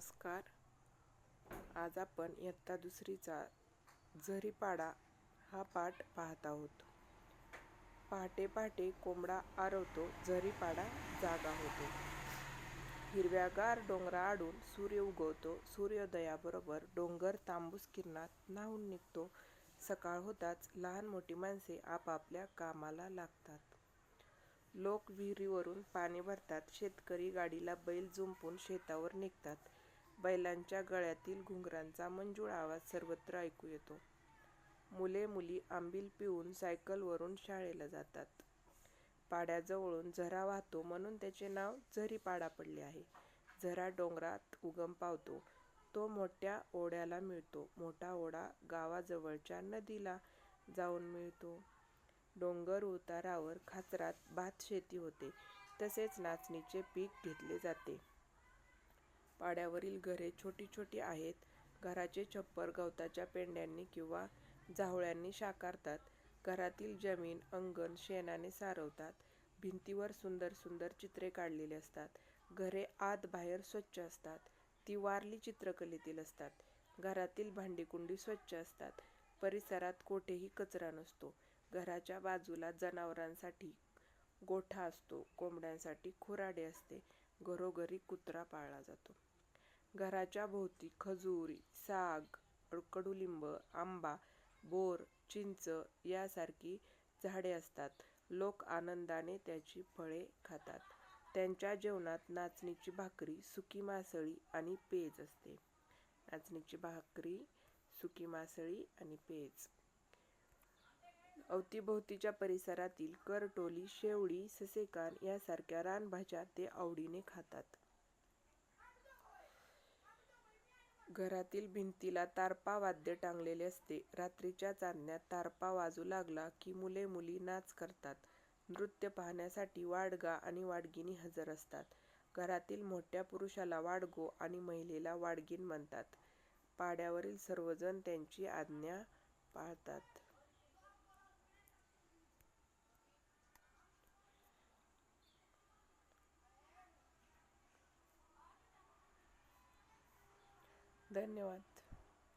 नमस्कार. आज आपण इयत्ता दुसरीचा झरीपाडा हा पाठ पाहत आहोत. पहाटे पहाटे कोंबडा आरवतो झरीपाडा जागा होतो. हिरव्यागार डोंगरा आडून सूर्य उगवतो सूर्योदयाबरोबर डोंगर तांबूस किरणात न्हावून निघतो. सकाळ होताच लहान मोठी माणसे आपापल्या कामाला लागतात. लोक विहिरीवरून पाणी भरतात शेतकरी गाडीला बैल जुंपून शेतावर निघतात. बैलांच्या गळ्यातील घुंगरांचा मंजूळ आवाज सर्वत्र ऐकू येतो. मुले मुली आंबील पिऊन सायकलवरून शाळेला जातात. पाड्याजवळून झरा वाहतो म्हणून त्याचे नाव झरीपाडा पडले आहे. झरा डोंगरात उगम पावतो. तो मोठ्या ओढ्याला मिळतो. मोठा ओढा गावाजवळच्या नदीला जाऊन मिळतो. डोंगर उतारावर खाचरात भात शेती होते. तसेच नाचणीचे पीक घेतले जाते. पाड्यावरील घरे छोटी छोटी आहेत. घराचे छप्पर गवताच्या पेंड्यांनी किंवा जावळ्यांनी शाकारतात. घरातील जमीन अंगण शेणाने सारवतात. भिंतीवर सुंदर सुंदर चित्रे काढलेली असतात. घरे आत बाहेर स्वच्छ असतात. ती वारली चित्रकलेतील असतात. घरातील भांडीकुंडी स्वच्छ असतात. परिसरात कोठेही कचरा नसतो. घराच्या बाजूला जनावरांसाठी गोठा असतो. कोंबड्यांसाठी खुराडे असते. घरोघरी कुत्रा पाळला जातो. घराच्या भोवती खजूर साग कडुलिंब आंबा बोर चिंच यासारखी झाडे असतात. लोक आनंदाने त्याची फळे खातात. त्यांच्या जेवणात नाचणीची भाकरी सुकी मासळी आणि पेज असते. नाचणीची भाकरी सुकी मासळी आणि पेज. अवतीभोवतीच्या परिसरातील करटोली शेवळी ससेकान यासारख्या रानभाज्या ते आवडीने खातात. घरातील भिंतीला तारपा वाद्य टांगलेले असते. रात्रीच्या चांदण्यात तारपा वाजू लागला की मुले मुली नाच करतात. नृत्य पाहण्यासाठी वाडगा आणि वाडगिनी हजर असतात. घरातील मोठ्या पुरुषाला वाडगो आणि महिलेला वाडगीन म्हणतात. पाड्यावरील सर्वजण त्यांची आज्ञा पाळतात. धन्यवाद.